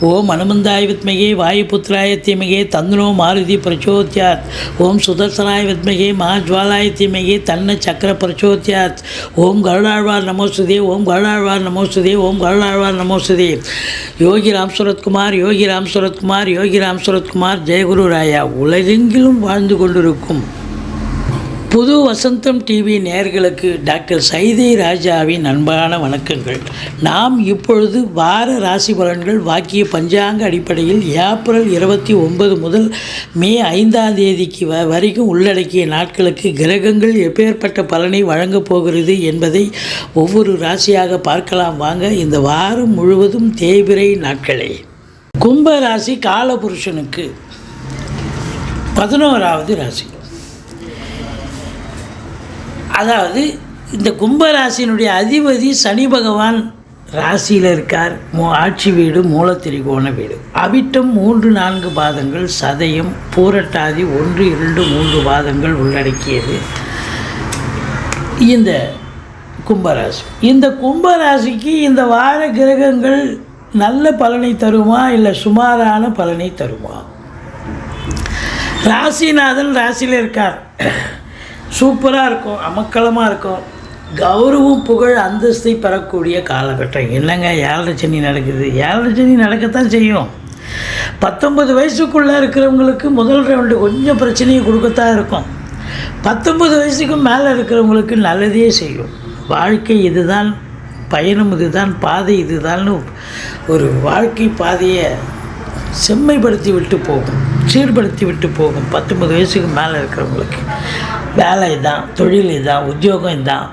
ஓம் அனுமந்தாய் வித்மகே வாயுபுத்திராய தீமகே தந்துனோ மாருதி பிரச்சோத்யாத். ஓம் சுதர்சனாய வித்மகே மகாஜ்வாலாய தீமகே தன்ன சக்கர பிரச்சோத்யாத். ஓம் கருடாழ்வார் நமோசுதே ஓம் கருடாழ்வார் நமோசுதே ஓம் கருடாழ்வார் நமோசுதே யோகி ராம் சுரத்குமார் யோகி ராம் சுரத்குமார் யோகி ராம் சுரத்குமார் ஜெயகுரு ராயா உலகெங்கிலும் வாழ்ந்து கொண்டிருக்கும். புது வசந்தம் டிவி நேயர்களுக்கு டாக்டர் சைதை ராஜாவின் அன்பான வணக்கங்கள். நாம் இப்பொழுது வார ராசி பலன்கள் வாக்கிய பஞ்சாங்க அடிப்படையில் ஏப்ரல் இருபத்தி ஒன்பது முதல் மே ஐந்தாம் தேதிக்கு வ வரைக்கும் உள்ளடக்கிய நாட்களுக்கு கிரகங்கள் எப்பேற்பட்ட பலனை வழங்கப் போகிறது என்பதை ஒவ்வொரு ராசியாக பார்க்கலாம் வாங்க. இந்த வாரம் முழுவதும் தேய்பிரை நாட்களே. கும்ப ராசி காலபுருஷனுக்கு பதினோராவது ராசி. அதாவது இந்த கும்பராசியினுடைய அதிபதி சனி பகவான் ராசியில் இருக்கார். மூ ஆட்சி வீடு மூலத்திரிகோண வீடு. அவிட்டம் மூன்று நான்கு பாதங்கள் சதயம் பூரட்டாதி ஒன்று இரண்டு மூன்று பாதங்கள் உள்ளடக்கியது இந்த கும்பராசி. இந்த கும்பராசிக்கு இந்த வார கிரகங்கள் நல்ல பலனை தருமா இல்லை சுமாரான பலனை தருமா? ராசிநாதன் ராசியில் இருக்கார். சூப்பராக இருக்கும் அமக்கலமாக இருக்கும். கௌரவம் புகழ் அந்தஸ்தை பெறக்கூடிய காலகட்டம். என்னங்க ஏழரை சனி நடக்குது? ஏழரை சனி நடக்கத்தான் செய்யும். பத்தொன்பது வயசுக்குள்ளே இருக்கிறவங்களுக்கு முதல் ரவுண்டு கொஞ்சம் பிரச்சனையை கொடுக்கத்தான் இருக்கும். பத்தொன்பது வயசுக்கு மேலே இருக்கிறவங்களுக்கு நல்லதே செய்யும். வாழ்க்கை இதுதான் பயணம் இதுதான் பாதை இதுதான்னு ஒரு வாழ்க்கை பாதையை செம்மைப்படுத்தி விட்டு போகும். சீர்படுத்தி விட்டு போகும். பத்தொன்பது வயசுக்கு மேலே இருக்கிறவங்களுக்கு. வேலை இதான் தொழில் இதான் உத்தியோகம் இதான்.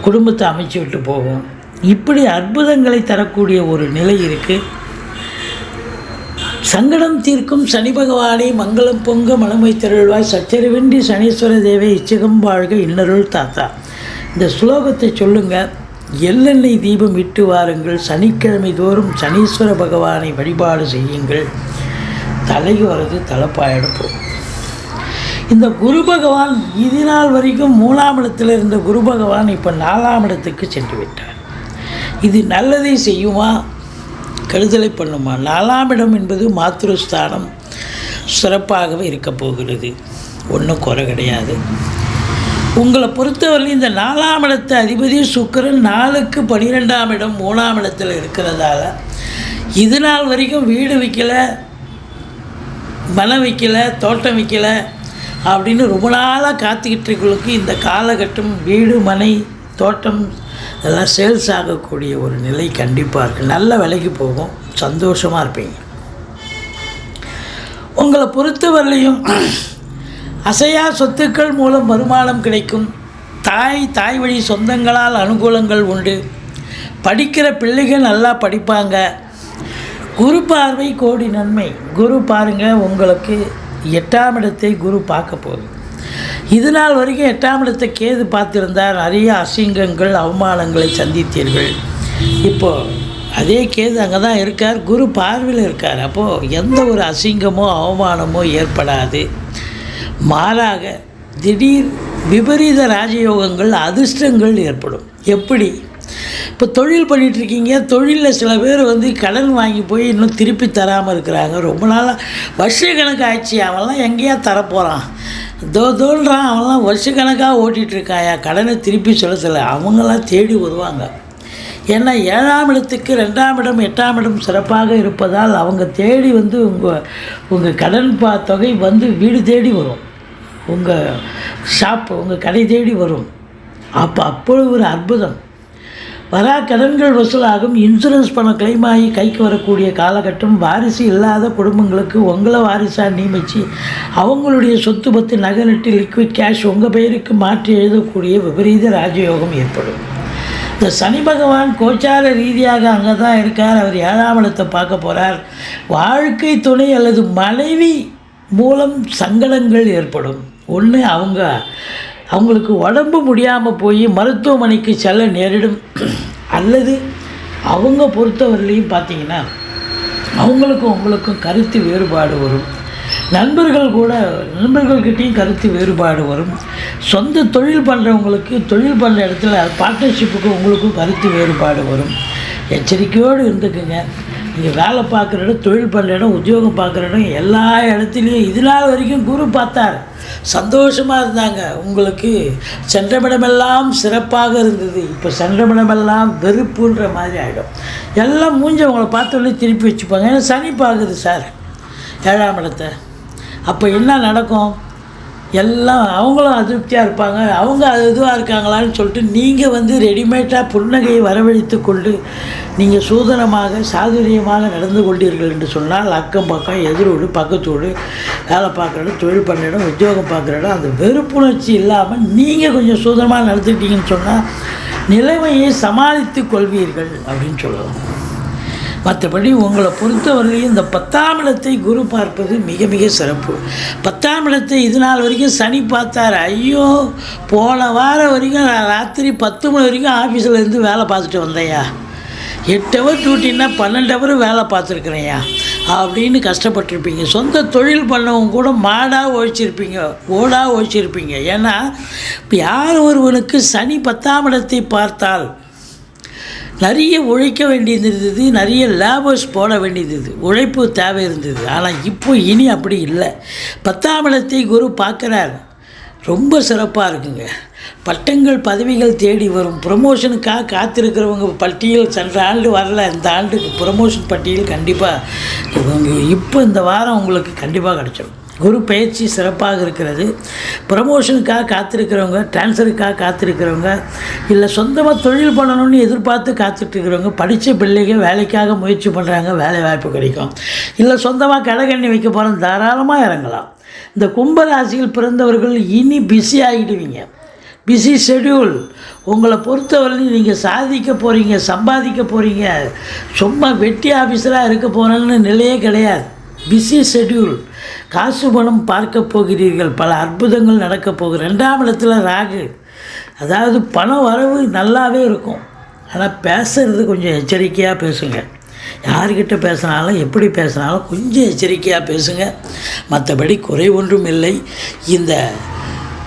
குடும்பத்தை அமைச்சு விட்டு போகும். இப்படி அற்புதங்களை தரக்கூடிய ஒரு நிலை இருக்குது சங்கடம் தீர்க்கும் சனி பகவானை மங்களம் பொங்க மனமை திரழ்வாய் சச்சரிவின்றி சனீஸ்வர தேவை இச்சகம் வாழ்க இன்னருள் தாத்தா. இந்த ஸ்லோகத்தை சொல்லுங்கள் எள்ளெண்ணெய் தீபம் இட்டு வாருங்கள். சனிக்கிழமை தோறும் சனீஸ்வர பகவானை வழிபாடு செய்யுங்கள். தலைக்கு வரது தலைப்பாயிடப்போம் இந்த குரு பகவான் இது நாள் வரைக்கும் மூணாம் இடத்தில் இருந்த குரு பகவான் இப்போ நாலாம் இடத்துக்கு சென்று விட்டார். இது நல்லதை செய்யுமா? கெடுதலை பண்ணுமா? நாலாம் இடம் என்பது மாத்திருஸ்தானம் சிறப்பாகவே இருக்கப் போகிறது. ஒன்றும் குறை கிடையாது. உங்களை பொறுத்தவரை இந்த நாலாம் இடத்து அதிபதி சுக்கரன் நாலுக்கு பன்னிரெண்டாம் இடம் மூணாம் இடத்துல இருக்கிறதால இது நாள் வரைக்கும் வீடு விற்கல மனம் விற்கலை தோட்டம் விற்கலை அப்படின்னு ரொம்ப நாளாக காத்துக்கிட்டு இருக்கவங்களுக்கு இந்த காலகட்டம் வீடு மனை தோட்டம் இதெல்லாம் சேல்ஸ் ஆகக்கூடிய ஒரு நிலை கண்டிப்பாக இருக்குது நல்ல விலைக்கு போகும். சந்தோஷமாக இருப்பீங்க. உங்களை பொறுத்தவரையிலையும் அசையா சொத்துக்கள் மூலம் வருமானம் கிடைக்கும். தாய் தாய் வழி சொந்தங்களால் அனுகூலங்கள் உண்டு. படிக்கிற பிள்ளைகள் நல்லா படிப்பாங்க. குரு பார்வை கோடி நன்மை. குரு பாருங்க உங்களுக்கு எட்டாம் இடத்தை குரு பார்க்க போகுது. இது நாள் வரைக்கும் எட்டாம் இடத்தை கேது பார்த்துருந்தால் நிறைய அசிங்கங்கள் அவமானங்களை சந்தித்தீர்கள். இப்போது அதே கேது அங்கே தான் இருக்கார். குரு பார்வையில் இருக்கார். அப்போது எந்த ஒரு அசிங்கமோ அவமானமோ ஏற்படாது. மாறாக திடீர் விபரீத ராஜயோகங்கள் அதிர்ஷ்டங்கள் ஏற்படும். எப்படி? இப்போ தொழில் பண்ணிகிட்ருக்கீங்க இருக்கீங்க தொழிலில் சில பேர் வந்து கடன் வாங்கி போய் இன்னும் திருப்பி தராமல் இருக்கிறாங்க. ரொம்ப நாளாக வருஷக்கணக்கு ஆச்சு அவன்லாம் எங்கேயா தரப்போகிறான் தோ தோன்றான் அவன்லாம் வருஷக்கணக்காக ஓட்டிகிட்ருக்காயா கடனை திருப்பி செலுத்தலை அவங்களாம் தேடி வருவாங்க. ஏன்னா ஏழாம் இடத்துக்கு ரெண்டாம் இடம் எட்டாம் இடம் சிறப்பாக இருப்பதால் அவங்க தேடி வந்து உங்கள் உங்கள் கடன் பா தொகை வந்து வீடு தேடி வரும். உங்கள் ஷாப் உங்கள் கடை தேடி வரும். அப்போ அப்பொழுது ஒரு அற்புதம். வரா கடன்கள் வசூலாகும் இன்சூரன்ஸ் பணம் கிளைம் ஆகி கைக்கு வரக்கூடிய காலகட்டம் வாரிசு இல்லாத குடும்பங்களுக்கு உங்களை வாரிசாக நியமித்து அவங்களுடைய சொத்து பத்து நகை நட்டு லிக்விட் கேஷ் உங்கள் பெயருக்கு மாற்றி எழுதக்கூடிய விபரீத ராஜயோகம் ஏற்படும். இந்த சனி பகவான் கோச்சார ரீதியாக அங்கே தான் இருக்கார் அவர் ஏழாம் இடத்தை பார்க்க போகிறார் வாழ்க்கை துணை அல்லது மனைவி மூலம் சங்கடங்கள் ஏற்படும். ஒன்று அவங்க அவங்களுக்கு உடம்பு முடியாமல் போய் மருத்துவமனைக்கு செல்ல நேரிடும். அல்லது அவங்க பொறுத்தவரையிலையும் பார்த்தீங்கன்னா அவங்களுக்கும் உங்களுக்கும் கருத்து வேறுபாடு வரும். நண்பர்கள் கூட நண்பர்கள்கிட்டையும் கருத்து வேறுபாடு வரும். சொந்த தொழில் பண்ணுறவங்களுக்கு தொழில் பண்ணுற இடத்துல பார்ட்னர்ஷிப்புக்கு உங்களுக்கும் கருத்து வேறுபாடு வரும். எச்சரிக்கையோடு இருந்துக்குங்க. நீங்கள் வேலை பார்க்குற இடம் தொழில் பண்ணுற இடம் உத்தியோகம் பார்க்குற இடம் எல்லா இடத்துலையும் இது நாள் வரைக்கும் குரு பார்த்தார். சந்தோஷமாக இருந்தாங்க. உங்களுக்கு சென்றமிடமெல்லாம் சிறப்பாக இருந்தது. இப்போ சென்றமிடமெல்லாம் வெறுப்புன்ற மாதிரி ஆகிடும் எல்லாம் மூஞ்சி அவங்கள பார்த்தோன்னே திருப்பி வச்சுப்பாங்க. ஏன்னா சனி பார்க்குது சார் ஏழாம் இடத்தை. அப்போ என்ன நடக்கும்? எல்லாம் அவங்களும் அதிருப்தியாக இருப்பாங்க. அவங்க அது இதுவாக இருக்காங்களான்னு சொல்லிட்டு நீங்கள் வந்து ரெடிமேடாக புன்னகையை வரவழைத்து கொண்டு நீங்கள் சூதனமாக சாதுரியமாக நடந்து கொண்டீர்கள் என்று சொன்னால் அக்கம் பக்கம் எதிரோடு பக்கத்தோடு வேலை பார்க்குற இடம் தொழில் பண்ணுற இடம் உத்தியோகம் பார்க்குற இடம் அந்த வெறுப்புணர்ச்சி இல்லாமல் நீங்கள் கொஞ்சம் சூதனமாக நடந்துக்கிட்டீங்கன்னு சொன்னால் நிலைமையை சமாளித்து கொள்வீர்கள் அப்படின்னு சொல்லலாம். மற்றபடி உங்களை பொறுத்தவரையிலையும் இந்த பத்தாம் இடத்தை குரு பார்ப்பது மிக மிக சிறப்பு. பத்தாம் இடத்தை இது நாள் வரைக்கும் சனி பார்த்தார். ஐயோ போன வாரம் வரைக்கும் நான் ராத்திரி பத்து மணி வரைக்கும் ஆஃபீஸில் இருந்து வேலை பார்த்துட்டு வந்தேயா எட்டு ஹவர் டியூட்டின்னா பன்னெண்டு ஹவர் வேலை பார்த்துருக்குறேயா அப்படின்னு கஷ்டப்பட்டிருப்பீங்க. சொந்த தொழில் பண்ணவங்க கூட மாடாக ஒழிச்சிருப்பீங்க ஓடாக ஒழிச்சிருப்பீங்க ஏன்னா இப்போ யார் ஒருவனுக்கு சனி பத்தாம் இடத்தை பார்த்தால் நிறைய உழைக்க வேண்டியது இருந்தது நிறைய லேபர்ஸ் போட வேண்டியது இருந்தது. உழைப்பு தேவை இருந்தது. ஆனால் இப்போ இனி அப்படி இல்லை. பத்தாம் இடத்தை குரு பார்க்குறார். ரொம்ப சிறப்பாக இருக்குங்க. பட்டங்கள் பதவிகள் தேடி வரும். ப்ரமோஷனுக்காக காத்திருக்கிறவங்க பட்டியல் சென்ற ஆண்டு வரல. இந்த ஆண்டுக்கு ப்ரமோஷன் பட்டியல் கண்டிப்பாக இப்போ இந்த வாரம் உங்களுக்கு கண்டிப்பாக கிடச்சிடும் குரு பயிற்சி சிறப்பாக இருக்கிறது. ப்ரமோஷனுக்காக காத்திருக்கிறவங்க ட்ரான்ஸ்ஃபருக்காக காத்திருக்கிறவங்க இல்லை சொந்தமாக தொழில் பண்ணணும்னு எதிர்பார்த்து காத்துட்ருக்கிறவங்க படித்த பிள்ளைங்க வேலைக்காக முயற்சி பண்ணுறாங்க வேலை வாய்ப்பு கிடைக்கும். இல்லை சொந்தமாக கடைகண்ணி வைக்க போகிறோம் தாராளமாக இறங்கலாம். இந்த கும்பராசியில் பிறந்தவர்கள் இனி பிஸி ஆகிடுவீங்க பிஸி ஷெட்யூல் உங்களை பொறுத்தவரையும் நீங்கள் சாதிக்க போகிறீங்க சம்பாதிக்க போகிறீங்க சும்மா வெட்டி ஆஃபீஸராக இருக்க போகிறேன்னு நிலையே கிடையாது. பிஸி ஷெட்யூல் காசு பணம் பார்க்க போகிறீர்கள். பல அற்புதங்கள் நடக்கப் போகுது. ரெண்டாம் இடத்துல ராகு. அதாவது பண வரவு நல்லாவே இருக்கும். ஆனால் பேசுறது கொஞ்சம் எச்சரிக்கையாக பேசுங்க. யார்கிட்ட பேசினாலும் எப்படி பேசினாலும் கொஞ்சம் எச்சரிக்கையாக பேசுங்க. மற்றபடி குறை ஒன்றும் இல்லை. இந்த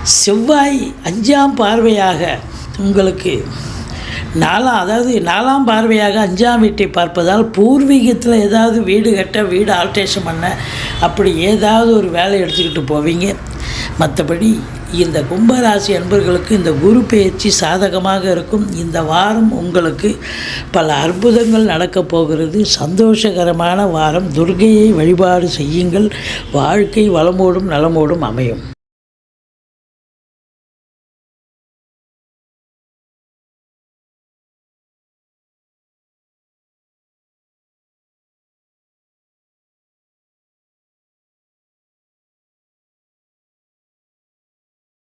செவ்வாய் அஞ்சாம் பார்வையாக உங்களுக்கு நாலாம் அதாவது நாலாம் பார்வையாக அஞ்சாம் வீட்டை பார்ப்பதால் பூர்வீகத்தில் ஏதாவது வீடு கட்ட வீடு ஆல்ட்ரேஷன் பண்ண அப்படி ஏதாவது ஒரு வேலை எடுத்துக்கிட்டு போவீங்க. மற்றபடி இந்த கும்பராசி அன்பர்களுக்கு இந்த குரு பயிற்சி சாதகமாக இருக்கும். இந்த வாரம் உங்களுக்கு பல அற்புதங்கள் நடக்கப் போகிறது. சந்தோஷகரமான வாரம். துர்கையை வழிபாடு செய்யுங்கள். வாழ்க்கை வளமோடும் நலமோடும் அமையும்.